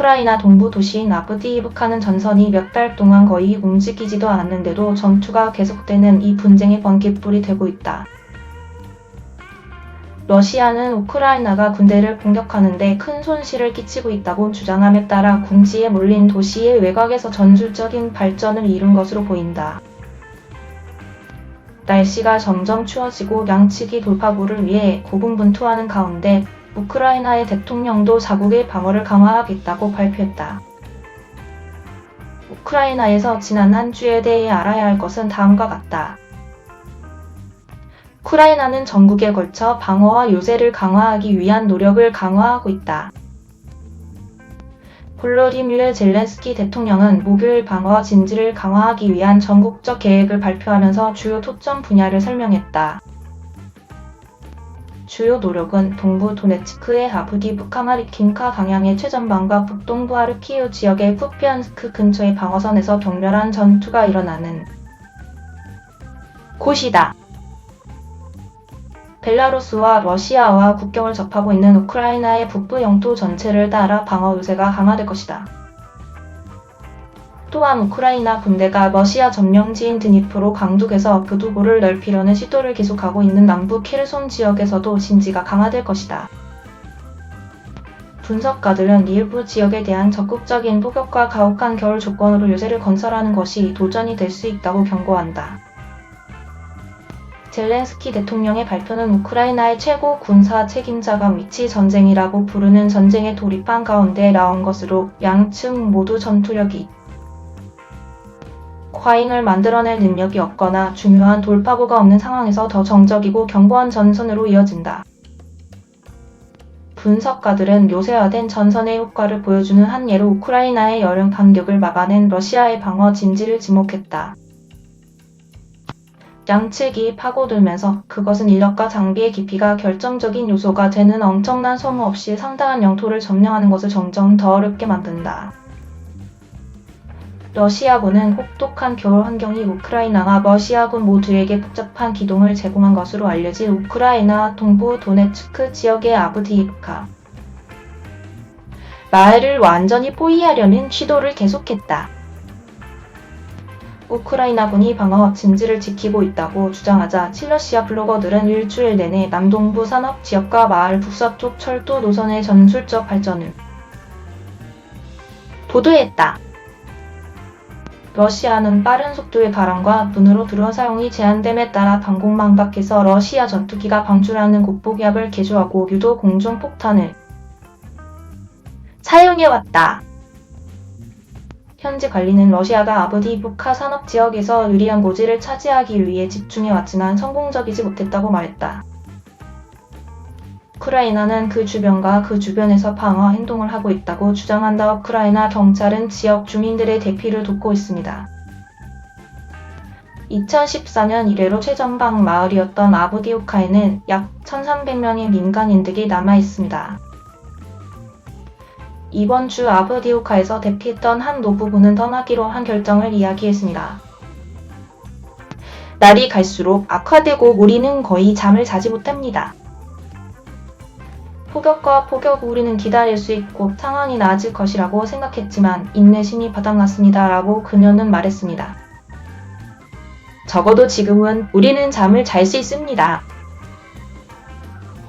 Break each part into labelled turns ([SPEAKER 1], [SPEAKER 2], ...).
[SPEAKER 1] 우크라이나 동부 도시인 아브디이브카는 전선이 몇 달 동안 거의 움직이지도 않았는데도 전투가 계속되는 이 분쟁의 번개불이 되고 있다. 러시아는 우크라이나가 군대를 공격하는데 큰 손실을 끼치고 있다고 주장함에 따라 궁지에 몰린 도시의 외곽에서 전술적인 발전을 이룬 것으로 보인다. 날씨가 점점 추워지고 양측이 돌파구를 위해 고군분투하는 가운데 우크라이나의 대통령도 자국의 방어를 강화하겠다고 발표했다. 우크라이나에서 지난 한 주에 대해 알아야 할 것은 다음과 같다. 우크라이나는 전국에 걸쳐 방어와 요새를 강화하기 위한 노력을 강화하고 있다. 볼로디미르 젤렌스키 대통령은 목요일 방어 진지를 강화하기 위한 전국적 계획을 발표하면서 주요 토점 분야를 설명했다. 주요 노력은 동부 도네츠크의 아브디브카 마리킨카 방향의 최전방과 북동부 하르키우 지역의 쿠피안스크 근처의 방어선에서 격렬한 전투가 일어나는 곳이다. 벨라루스와 러시아와 국경을 접하고 있는 우크라이나의 북부 영토 전체를 따라 방어 요새가 강화될 것이다. 또한 우크라이나 군대가 러시아 점령지인 드니프로 강둑에서 교두보를 넓히려는 시도를 계속하고 있는 남부 케르손 지역에서도 진지가 강화될 것이다. 분석가들은 일부 지역에 대한 적극적인 포격과 가혹한 겨울 조건으로 요새를 건설하는 것이 도전이 될 수 있다고 경고한다. 젤렌스키 대통령의 발표는 우크라이나의 최고 군사 책임자가 위치 전쟁이라고 부르는 전쟁에 돌입한 가운데 나온 것으로 양측 모두 전투력이 과잉을 만들어낼 능력이 없거나 중요한 돌파구가 없는 상황에서 더 정적이고 견고한 전선으로 이어진다. 분석가들은 요새화된 전선의 효과를 보여주는 한 예로 우크라이나의 여름 반격을 막아낸 러시아의 방어 진지를 지목했다. 양측이 파고들면서 그것은 인력과 장비의 깊이가 결정적인 요소가 되는 엄청난 소모 없이 상당한 영토를 점령하는 것을 점점 더 어렵게 만든다. 러시아군은 혹독한 겨울 환경이 우크라이나와 러시아군 모두에게 복잡한 기동을 제공한 것으로 알려진 우크라이나 동부 도네츠크 지역의 아브디이브카 마을을 완전히 포위하려는 시도를 계속했다. 우크라이나군이 방어 진지를 지키고 있다고 주장하자 칠러시아 블로거들은 일주일 내내 남동부 산업 지역과 마을 북서쪽 철도 노선의 전술적 발전을 보도했다. 러시아는 빠른 속도의 바람과 눈으로 드론 사용이 제한됨에 따라 방공망 밖에서 러시아 전투기가 방출하는 곡폭약을 개조하고 유도 공중 폭탄을 사용해왔다. 현지 관리는 러시아가 아브디부카 산업 지역에서 유리한 고지를 차지하기 위해 집중해왔지만 성공적이지 못했다고 말했다. 우크라이나는 그 주변과 그 주변에서 방어 행동을 하고 있다고 주장한다. 우크라이나 경찰은 지역 주민들의 대피를 돕고 있습니다. 2014년 이래로 최전방 마을이었던 아브디우카에는 약 1,300명의 민간인들이 남아 있습니다. 이번 주 아브디우카에서 대피했던 한 노부부는 떠나기로 한 결정을 이야기했습니다. 날이 갈수록 악화되고 우리는 거의 잠을 자지 못합니다. 폭격과 폭격 우리는 기다릴 수 있고 상황이 나아질 것이라고 생각했지만 인내심이 바닥났습니다. 라고 그녀는 말했습니다. 적어도 지금은 우리는 잠을 잘 수 있습니다.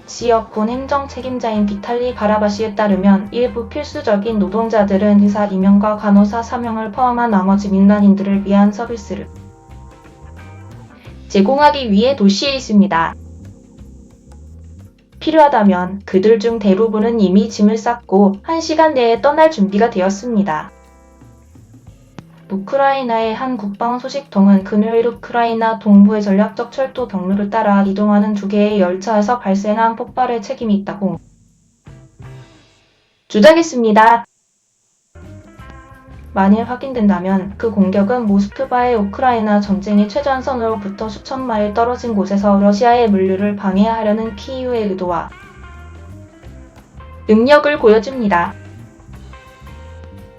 [SPEAKER 1] 지역 군 행정 책임자인 비탈리 바라바 시에 따르면 일부 필수적인 노동자들은 의사 2명과 간호사 3명을 포함한 나머지 민간인들을 위한 서비스를 제공하기 위해 도시에 있습니다. 필요하다면 그들 중 대부분은 이미 짐을 쌌고 1시간 내에 떠날 준비가 되었습니다. 우크라이나의 한 국방 소식통은 금요일 우크라이나 동부의 전략적 철도 경로를 따라 이동하는 두 개의 열차에서 발생한 폭발의 책임이 있다고 주장했습니다. 만일 확인된다면 그 공격은 모스크바의 우크라이나 전쟁의 최전선으로부터 수천 마일 떨어진 곳에서 러시아의 물류를 방해하려는 키이우의 의도와 능력을 보여줍니다.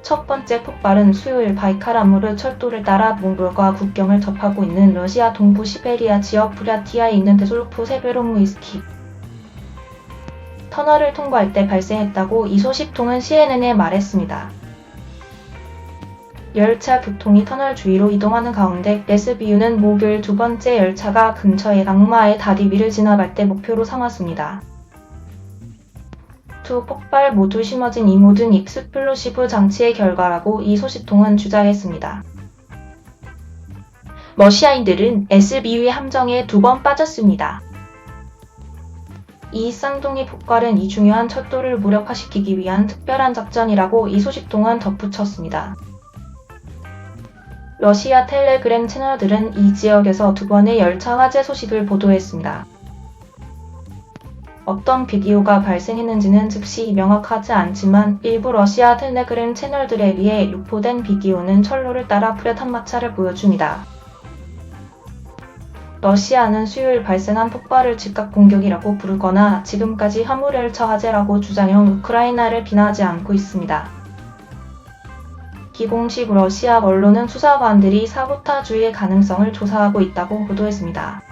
[SPEAKER 1] 첫 번째 폭발은 수요일 바이카라무르 철도를 따라 몽골과 국경을 접하고 있는 러시아 동부 시베리아 지역 브랴티아에 있는 데솔프 세베로무이스키 터널을 통과할 때 발생했다고 이 소식통은 CNN에 말했습니다. 열차 교통이 터널 주위로 이동하는 가운데 SBU는 목요일 두 번째 열차가 근처의 악마의 다리 위를 지나갈 때 목표로 삼았습니다. 두 폭발 모두 심어진 이 모든 익스플로시브 장치의 결과라고 이 소식통은 주장했습니다. 러시아인들은 SBU의 함정에 두 번 빠졌습니다. 이 쌍둥이 폭발은 이 중요한 철도를 무력화시키기 위한 특별한 작전이라고 이 소식통은 덧붙였습니다. 러시아 텔레그램 채널들은 이 지역에서 두 번의 열차 화재 소식을 보도했습니다. 어떤 비디오가 발생했는지는 즉시 명확하지 않지만 일부 러시아 텔레그램 채널들에 비해 유포된 비디오는 철로를 따라 뚜렷한 마차를 보여줍니다. 러시아는 수요일 발생한 폭발을 즉각 공격이라고 부르거나 지금까지 화물열차 화재라고 주장해 우크라이나를 비난하지 않고 있습니다. 기공식 러시아 언론은 수사관들이 사보타주의 가능성을 조사하고 있다고 보도했습니다.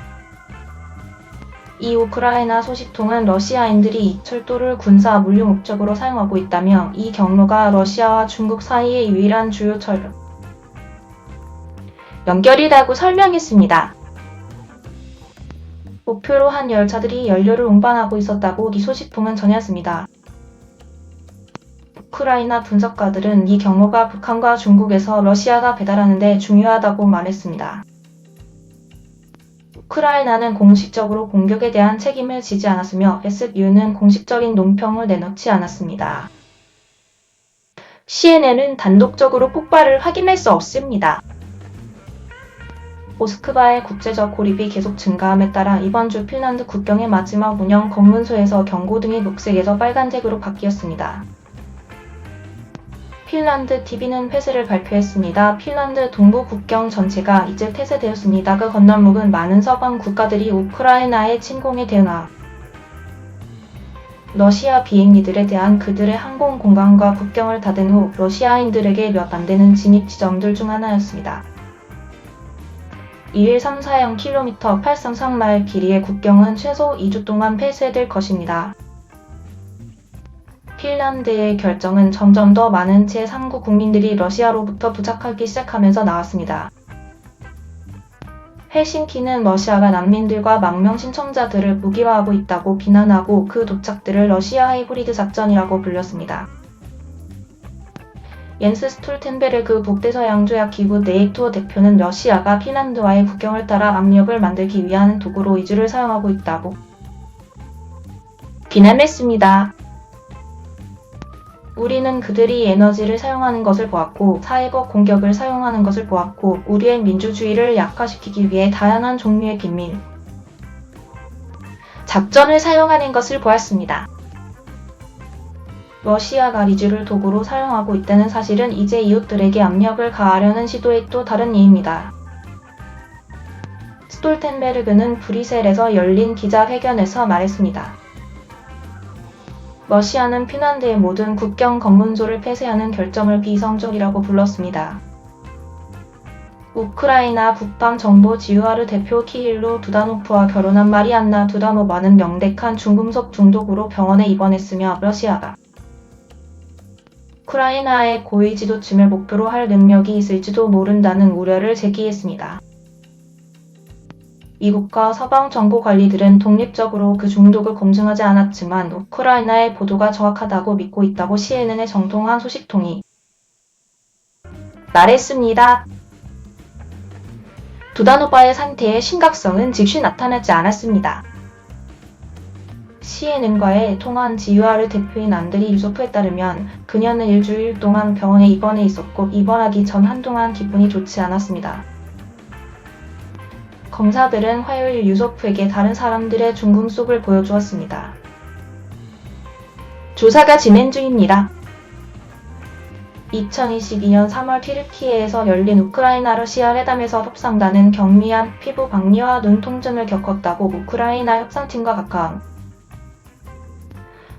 [SPEAKER 1] 이 우크라이나 소식통은 러시아인들이 이 철도를 군사 물류 목적으로 사용하고 있다며 이 경로가 러시아와 중국 사이의 유일한 주요 철 연결이라고 설명했습니다. 목표로 한 열차들이 연료를 운반하고 있었다고 이 소식통은 전했습니다. 우크라이나 분석가들은 이 경로가 북한과 중국에서 러시아가 배달하는 데 중요하다고 말했습니다. 우크라이나는 공식적으로 공격에 대한 책임을 지지 않았으며 SBU는 공식적인 논평을 내놓지 않았습니다. CNN은 단독적으로 폭발을 확인할 수 없습니다. 모스크바의 국제적 고립이 계속 증가함에 따라 이번 주 핀란드 국경의 마지막 운영 검문소에서 경고 등이 녹색에서 빨간색으로 바뀌었습니다. 핀란드 TV는 폐쇄를 발표했습니다. 핀란드 동부 국경 전체가 이제 폐쇄되었습니다. 그 건널목은 많은 서방 국가들이 우크라이나의 침공에 대응하 러시아 비행기들에 대한 그들의 항공 공간과 국경을 닫은 후 러시아인들에게 몇 안 되는 진입 지점들 중 하나였습니다. 2134km 833마일 길이의 국경은 최소 2주 동안 폐쇄될 것입니다. 핀란드의 결정은 점점 더 많은 제3국 국민들이 러시아로부터 부착하기 시작하면서 나왔습니다. 헬싱키는 러시아가 난민들과 망명 신청자들을 무기화하고 있다고 비난하고 그 도착들을 러시아 하이브리드 작전이라고 불렸습니다. 옌스 스톨텐베르그 북대서양 조약 기구 네이토 대표는 러시아가 핀란드와의 국경을 따라 압력을 만들기 위한 도구로 이주를 사용하고 있다고 비난했습니다. 우리는 그들이 에너지를 사용하는 것을 보았고 사이버 공격을 사용하는 것을 보았고 우리의 민주주의를 약화시키기 위해 다양한 종류의 비밀 작전을 사용하는 것을 보았습니다. 러시아가 리즈를 도구로 사용하고 있다는 사실은 이제 이웃들에게 압력을 가하려는 시도의 또 다른 예입니다. 스톨텐베르그는 브리셀에서 열린 기자회견에서 말했습니다. 러시아는 핀란드의 모든 국경 검문소를 폐쇄하는 결정을 비성적이라고 불렀습니다. 우크라이나 국방정보지휘와르 대표 키힐로 두다노프와 결혼한 마리안나 두다노바는 명백한 중금속 중독으로 병원에 입원했으며 러시아가 우크라이나의 고위 지도층을 목표로 할 능력이 있을지도 모른다는 우려를 제기했습니다. 미국과 서방 정보 관리들은 독립적으로 그 중독을 검증하지 않았지만 우크라이나의 보도가 정확하다고 믿고 있다고 CNN의 정통한 소식통이 말했습니다. 두다노바의 상태의 심각성은 즉시 나타나지 않았습니다. CNN과의 통한 지유아르 대표인 안드리 유소프에 따르면 그녀는 일주일 동안 병원에 입원해 있었고 입원하기 전 한동안 기분이 좋지 않았습니다. 검사들은 화요일 유소프에게 다른 사람들의 중금 속을 보여주었습니다. 조사가 진행 중입니다. 2022년 3월 튀르키예에서 열린 우크라이나 러시아 회담에서 협상단은 경미한 피부 박리와 눈 통증을 겪었다고 우크라이나 협상팀과 가까운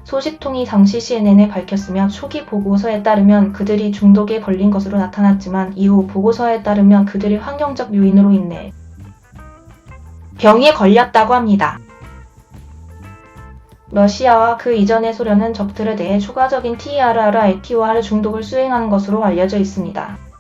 [SPEAKER 1] 소식통이 당시 CNN에 밝혔으며 초기 보고서에 따르면 그들이 중독에 걸린 것으로 나타났지만 이후 보고서에 따르면 그들이 환경적 요인으로 인해 병에 걸렸다고 합니다. 러시아와 그 이전의 소련은 적들에 대해 추가적인 TRR, ITOR 중독을 수행한 것으로 알려져 있습니다.